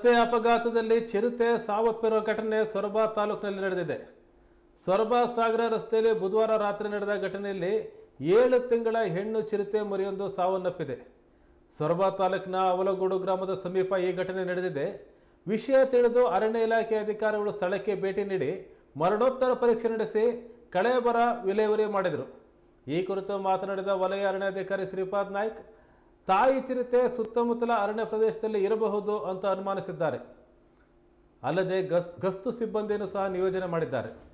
ರಸ್ತೆ ಅಪಘಾತದಲ್ಲಿ ಚಿರತೆ ಸಾವಪ್ಪಿರುವ ಘಟನೆ ಸೊರಬ ತಾಲೂಕಿನಲ್ಲಿ ನಡೆದಿದೆ. ಸೊರಬ ಸಾಗರ ರಸ್ತೆಯಲ್ಲಿ ಬುಧವಾರ ರಾತ್ರಿ ನಡೆದ ಘಟನೆಯಲ್ಲಿ ಏಳು ತಿಂಗಳ ಹೆಣ್ಣು ಚಿರತೆ ಮರಿಯೊಂದು ಸಾವನ್ನಪ್ಪಿದೆ. ಸೊರಬ ತಾಲೂಕಿನ ಅವಲಗೋಡು ಗ್ರಾಮದ ಸಮೀಪ ಈ ಘಟನೆ ನಡೆದಿದೆ. ವಿಷಯ ತಿಳಿದು ಅರಣ್ಯ ಇಲಾಖೆ ಅಧಿಕಾರಿಗಳು ಸ್ಥಳಕ್ಕೆ ಭೇಟಿ ನೀಡಿ ಮರಣೋತ್ತರ ಪರೀಕ್ಷೆ ನಡೆಸಿ ಕಳೆಬರ ವಿಲೇವರಿ ಮಾಡಿದರು. ಈ ಕುರಿತು ಮಾತನಾಡಿದ ವಲಯ ಅರಣ್ಯಾಧಿಕಾರಿ ಶ್ರೀಪಾದ್ ನಾಯ್ಕ್ ತಾಯಿ ಚಿರತೆ ಸುತ್ತಮುತ್ತಲ ಅರಣ್ಯ ಪ್ರದೇಶದಲ್ಲಿ ಇರಬಹುದು ಅಂತ ಅನುಮಾನಿಸಿದ್ದಾರೆ. ಅಲ್ಲದೆ ಗಸ್, ಗಸ್ತು ಸಿಬ್ಬಂದಿಯನ್ನು ಸಹ ನಿಯೋಜನೆ ಮಾಡಿದ್ದಾರೆ.